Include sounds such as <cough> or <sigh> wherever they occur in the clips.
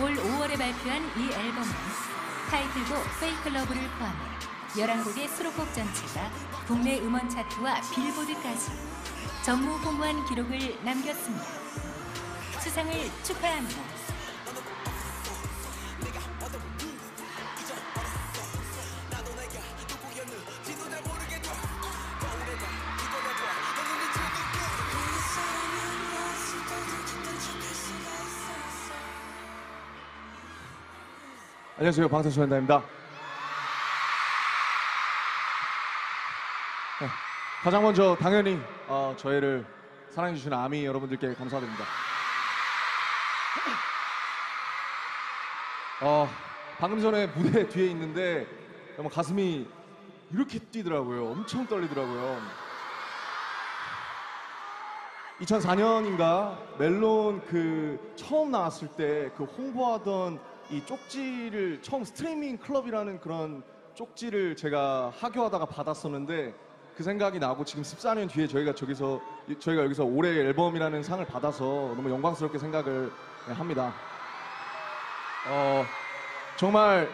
올 5월에 발표한 이 앨범은 타이틀곡 페이크 러브를 포함해 11곡의 수록곡 전체가 국내 음원 차트와 빌보드까지 전무후무한 기록을 남겼습니다. 수상을 축하합니다. 안녕하세요 방탄소년단입니다. 네, 가장 먼저 당연히 어, 저희를 사랑해 주시는 아미 여러분들께 감사드립니다. 어, 방금 전에 무대 뒤에 있는데 가슴이 이렇게 뛰더라고요. 엄청 떨리더라고요. 2004년인가 멜론 그 처음 나왔을 때 그 홍보하던 이 쪽지를 처음 스트리밍 클럽이라는 그런 쪽지를 제가 하교하다가 받았었는데 그 생각이 나고 지금 14년 뒤에 저희가 저기서 저희가 여기서 올해 앨범이라는 상을 받아서 너무 영광스럽게 생각을 합니다. 어, 정말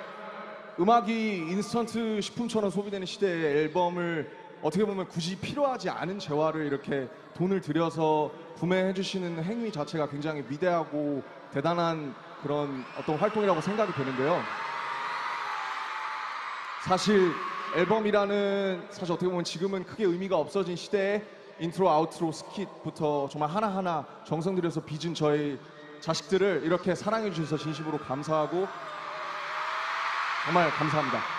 음악이 인스턴트 식품처럼 소비되는 시대에 앨범을 어떻게 보면 굳이 필요하지 않은 재화를 이렇게 돈을 들여서 구매해 주시는 행위 자체가 굉장히 위대하고 대단한 그런 어떤 활동이라고 생각이 되는데요. 사실 앨범이라는 사실 어떻게 보면 지금은 크게 의미가 없어진 시대에 인트로 아우트로 스킷부터 정말 하나하나 정성 들여서 빚은 저희 자식들을 이렇게 사랑해 주셔서 진심으로 감사하고 정말 감사합니다.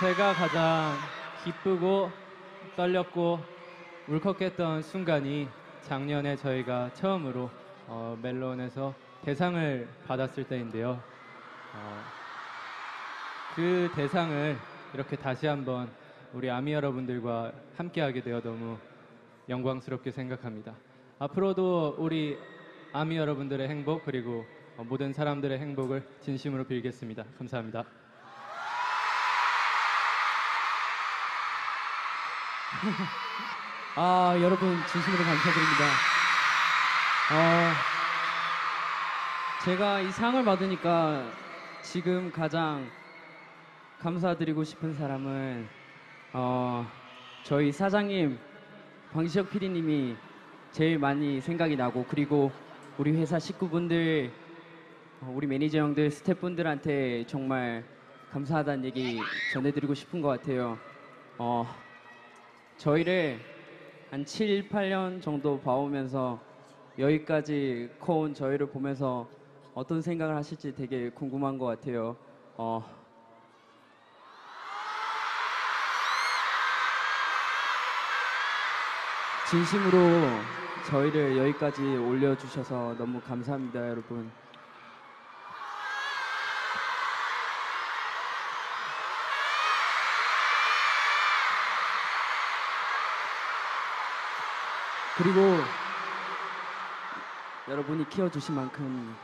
제가 가장 기쁘고 떨렸고 울컥했던 순간이 작년에 저희가 처음으로 어, 멜론에서 대상을 받았을 때인데요. 어, 그 대상을 이렇게 다시 한번 우리 아미 여러분들과 함께하게 되어 너무 영광스럽게 생각합니다. 앞으로도 우리 아미 여러분들의 행복 그리고 어, 모든 사람들의 행복을 진심으로 빌겠습니다. 감사합니다. 아, 여러분 진심으로 감사드립니다. 어, 제가 이 상을 받으니까 지금 가장 감사드리고 싶은 사람은 어, 저희 사장님 방시혁 PD님이 제일 많이 생각이 나고 그리고 우리 회사 식구분들 어, 우리 매니저 형들 스태프분들한테 정말 감사하다는 얘기 전해드리고 싶은 것 같아요. 어, 저희를 한 7, 8년 정도 봐오면서 여기까지 커온 저희를 보면서 어떤 생각을 하실지 되게 궁금한 것 같아요. 어, 진심으로 저희를 여기까지 올려주셔서 너무 감사합니다, 여러분. 그리고 여러분이 키워주신 만큼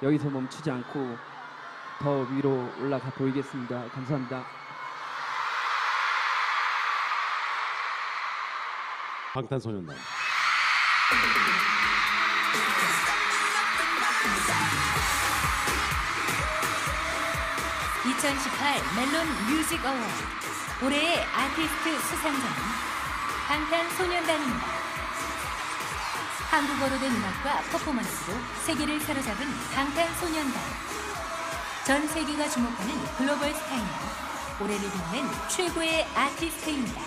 여기서 멈추지 않고 더 위로 올라가 보이겠습니다. 감사합니다. 방탄소년단 2018 멜론 뮤직 어워드 올해의 아티스트 수상자는 방탄소년단입니다. 한국어로 된 음악과 퍼포먼스로 세계를 사로잡은 방탄소년단. 전 세계가 주목하는 글로벌 스타입니다. 올해를 빛낸 최고의 아티스트입니다.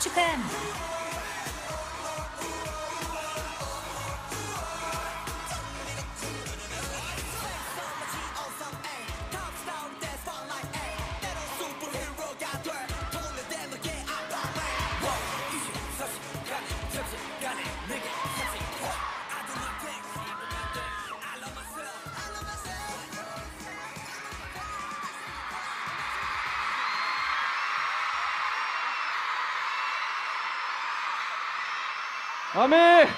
축하합니다. 아멘!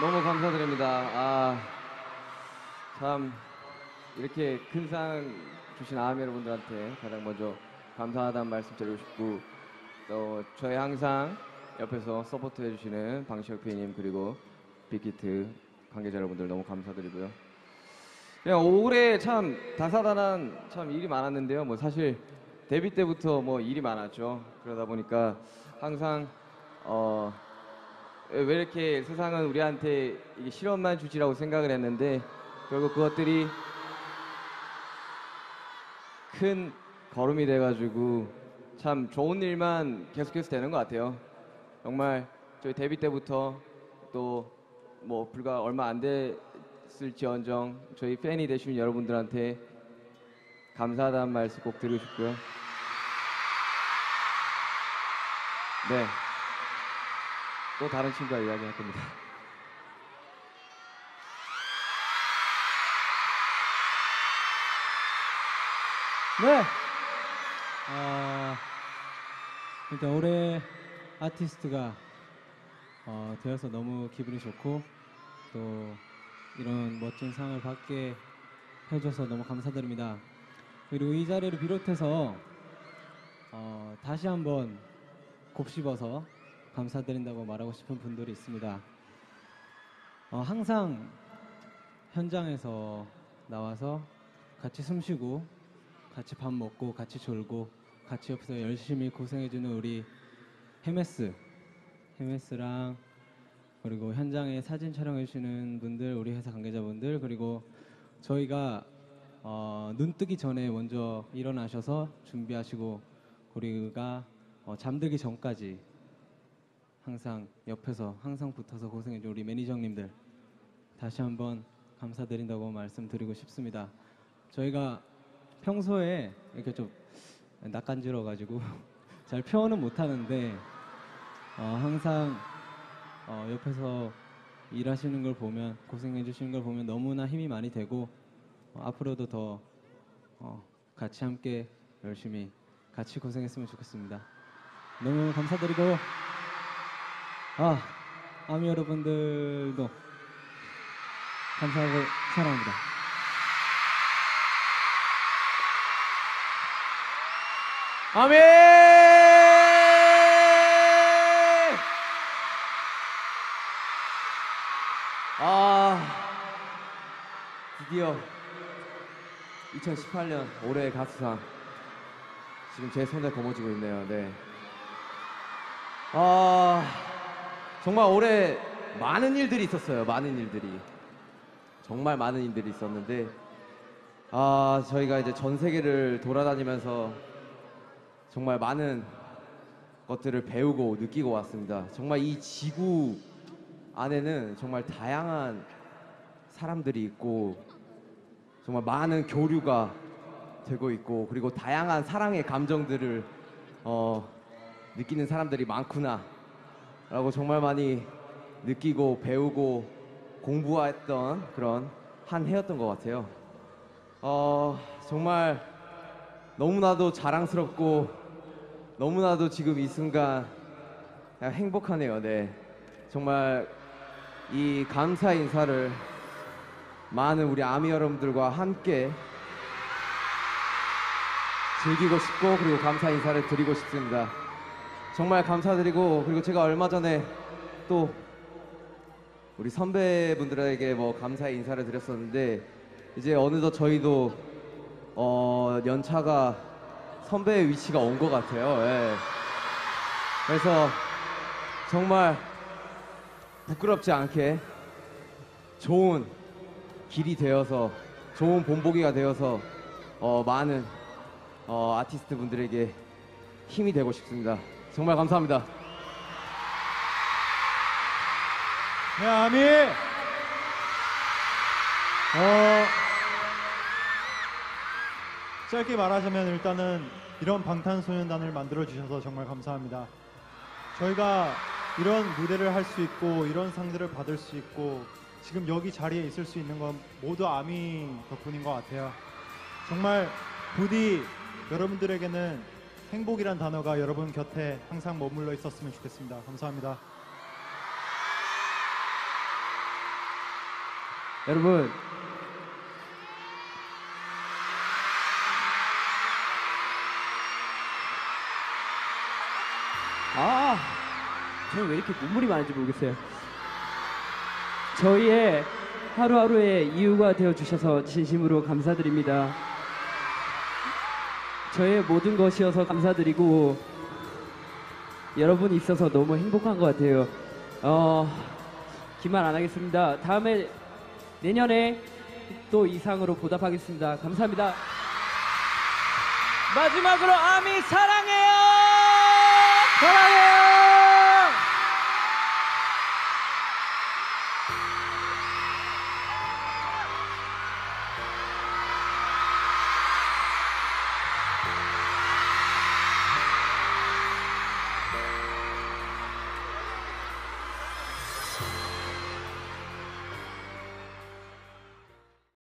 너무 감사드립니다. 아, 참 이렇게 큰 상 주신 아미 여러분들한테 가장 먼저 감사하다는 말씀 드리고 싶고 또 저희 항상 옆에서 서포트 해주시는 방시혁 PD님 그리고 빅히트 관계자 여러분들 너무 감사드리고요. 그냥 올해 참 다사다난 참 일이 많았는데요. 뭐 사실 데뷔 때부터 뭐 일이 많았죠. 그러다 보니까 항상 어, 왜 이렇게 세상은 우리한테 이게 실험만 주지라고 생각을 했는데 결국 그것들이 큰 걸음이 돼가지고 참 좋은 일만 계속해서 되는 것 같아요. 정말 저희 데뷔 때부터 또 뭐 불과 얼마 안 됐을지언정 저희 팬이 되신 여러분들한테 감사하다는 말씀 꼭 드리고 싶고요. 네. 또 다른 친구가 이야기할 겁니다. 네. 아, 일단 올해 아티스트가 어, 되어서 너무 기분이 좋고 또 이런 멋진 상을 받게 해줘서 너무 감사드립니다. 그리고 이 자리를 비롯해서 어, 다시 한번 곱씹어서 감사드린다고 말하고 싶은 분들이 있습니다. 어, 항상 현장에서 나와서 같이 숨쉬고 같이 밥 먹고 같이 졸고 같이 옆에서 열심히 고생해주는 우리 헤메스 헤메스랑 그리고 현장에 사진 촬영해주시는 분들 우리 회사 관계자분들 그리고 저희가 어, 눈 뜨기 전에 먼저 일어나셔서 준비하시고 우리가 어, 잠들기 전까지 항상 옆에서 항상 붙어서 고생해준 우리 매니저님들 다시 한번 감사드린다고 말씀드리고 싶습니다. 저희가 평소에 이렇게 좀 낯간지러 가지고 <laughs> 잘 표현은 못 하는데 어, 항상 어, 옆에서 일하시는 걸 보면 고생해 주시는 걸 보면 너무나 힘이 많이 되고 어, 앞으로도 더 어, 같이 함께 열심히 같이 고생했으면 좋겠습니다. 너무 감사드리고 아 아미 여러분들도 감사하고 사랑합니다. 아멘! 아, 드디어 2018년 올해의 가수상 지금 제 손에 거머쥐고 있네요. 네. 아, 정말 올해 많은 일들이 있었어요. 많은 일들이. 정말 많은 일들이 있었는데, 아, 저희가 이제 전 세계를 돌아다니면서 정말 많은 것들을 배우고 느끼고 왔습니다. 정말 이 지구 안에는 정말 다양한 사람들이 있고 정말 많은 교류가 되고 있고 그리고 다양한 사랑의 감정들을 어, 느끼는 사람들이 많구나 라고 정말 많이 느끼고 배우고 공부했던 그런 한 해였던 것 같아요. 어, 정말 너무나도 자랑스럽고 너무나도 지금 이 순간 행복하네요. 네. 정말 이 감사 인사를 많은 우리 아미 여러분들과 함께 즐기고 싶고 그리고 감사 인사를 드리고 싶습니다. 정말 감사드리고 그리고 제가 얼마 전에 또 우리 선배분들에게 뭐 감사의 인사를 드렸었는데 이제 어느덧 저희도 어 연차가 선배의 위치가 온 것 같아요. 예. 그래서 정말 부끄럽지 않게 좋은 길이 되어서 좋은 본보기가 되어서 어, 많은 어, 아티스트 분들에게 힘이 되고 싶습니다. 정말 감사합니다. 네, 아미. 어, 짧게 말하자면 일단은 이런 방탄소년단을 만들어 주셔서 정말 감사합니다. 저희가 이런 무대를 할 수 있고 이런 상들을 받을 수 있고 지금 여기 자리에 있을 수 있는 건 모두 아미 덕분인 것 같아요. 정말 부디 여러분들에게는 행복이란 단어가 여러분 곁에 항상 머물러 있었으면 좋겠습니다. 감사합니다. 여러분 아 저는 왜 이렇게 눈물이 많은지 모르겠어요 저희의 하루하루의 이유가 되어 주셔서 진심으로 감사드립니다. 저의 모든 것이어서 감사드리고 여러분이 있어서 너무 행복한 것 같아요. 어 기만 안 하겠습니다. 다음에 내년에 또 이상으로 보답하겠습니다. 감사합니다. 마지막으로 아미 사랑해요